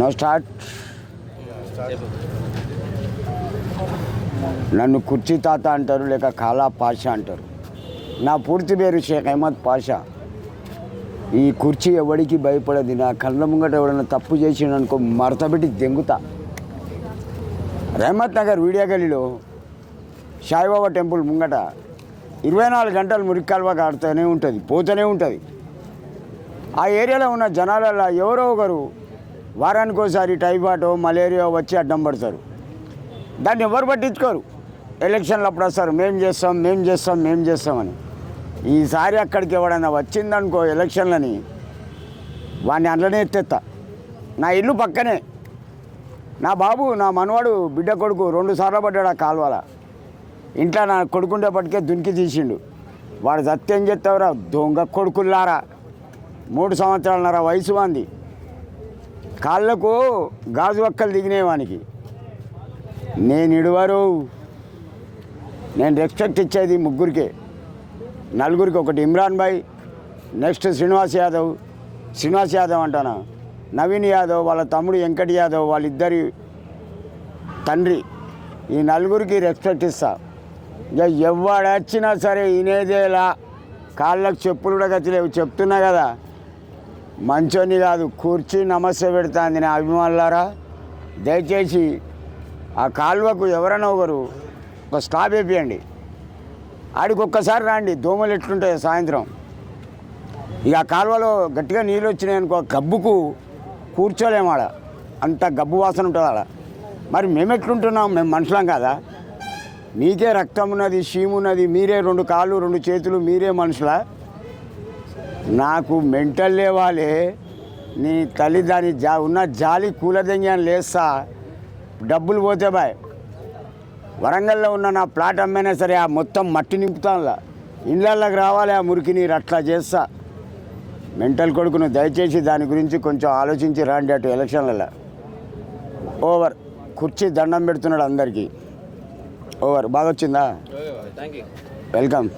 నా స్టార్ట్. నన్ను కుర్చీ తాత అంటారు లేక కాలా పాషా అంటారు. నా పూర్తి పేరు షేక్ అహ్మద్ పాషా. ఈ కుర్చీ ఎవడికి భయపడది? నా కళ్ళ ముంగట ఎవడన్నా తప్పు చేసిండనుకో మరతబెట్టి దెంగుతా. రహమత్ నగర్ వీడియో గలీలో సాయిబాబా టెంపుల్ ముంగట ఇరవై నాలుగు గంటలు మురికాల్వ కాడుతూనే ఉంటుంది పోతూనే ఉంటుంది. ఆ ఏరియాలో ఉన్న జనాలలో ఎవరో ఒకరు వారానికి ఒకసారి టైఫాయిడ్ మలేరియా వచ్చి అడ్డం పడతారు. దాన్ని ఎవరు పట్టించుకోరు. ఎలక్షన్లు అప్పుడు వస్తారు. మేం చేస్తాం మేం చేస్తాం మేం చేస్తామని ఈసారి అక్కడికి ఎవడైనా వచ్చిందనుకో ఎలక్షన్లని వాడిని అందులోనే ఎత్తెత్తా. నా ఇల్లు పక్కనే. నా బాబు నా మనవాడు బిడ్డ కొడుకు రెండు సార్లు పడ్డాడు ఆ కాలువల. ఇంట్లో నా కొడుకుండేపటికే దునికి తీసిండు. వాడు సత్యం చెప్తావురా దొంగ కొడుకుల్లారా. మూడు సంవత్సరాలన్నర వయసు వాంది. కాళ్ళకు గాజు ఒక్కలు దిగినాయి వానికి. నేను ఇడువరు. నేను రెస్పెక్ట్ ఇచ్చేది ముగ్గురికే. నలుగురికి ఒకటి ఇమ్రాన్ భాయ్ నెక్స్ట్ శ్రీనివాస్ యాదవ్. శ్రీనివాస్ యాదవ్ అంటాను? నవీన్ యాదవ్ వాళ్ళ తమ్ముడు వెంకట్ యాదవ్ వాళ్ళిద్దరి తండ్రి. ఈ నలుగురికి రెస్పెక్ట్ ఇస్తా. ఇక ఎవడొచ్చినా సరే ఇనేదేలా. కాళ్ళకు చెప్పులు కూడా గతిలేవు చెప్తున్నా కదా. మంచోని కాదు కూర్చి నమస్తే పెడతాంది నా అభిమానులారా. దయచేసి ఆ కాలువకు ఎవరైనా ఒకరు ఒక స్టాప్ వేపియండి. ఆడికి ఒక్కసారి రండి దోమలు ఎట్లుంటాయి సాయంత్రం. ఇక ఆ కాలువలో గట్టిగా నీళ్ళు వచ్చినాయి అనుకో గబ్బుకు కూర్చోలేము ఆడ. అంత గబ్బు వాసన ఉంటుంది ఆడ. మరి మేము ఎట్లుంటున్నాం? మేము మనుషులం కదా? మీకే రక్తం ఉన్నది షీమున్నది మీరే రెండు కాళ్ళు రెండు చేతులు మీరే మనుషులా? నాకు మెంటల్ లేవాలి. నీ తల్లి దాని జా ఉన్న జాలి కూలదెంగి లేస్తా. డబ్బులు పోతే బాయ్. వరంగల్లో ఉన్న నా ప్లాట్ అమ్మైనా సరే ఆ మొత్తం మట్టి నింపుతానులా ఇళ్ళకి రావాలి ఆ మురికి నీరు అట్లా చేస్తా. మెంటల్ కొడుకును దయచేసి దాని గురించి కొంచెం ఆలోచించి రండి అటు ఎలక్షన్లలో. ఓవర్. కుర్చీ దండం పెడుతున్నాడు అందరికీ. ఓవర్. బాగా వచ్చిందా? Thank you welcome.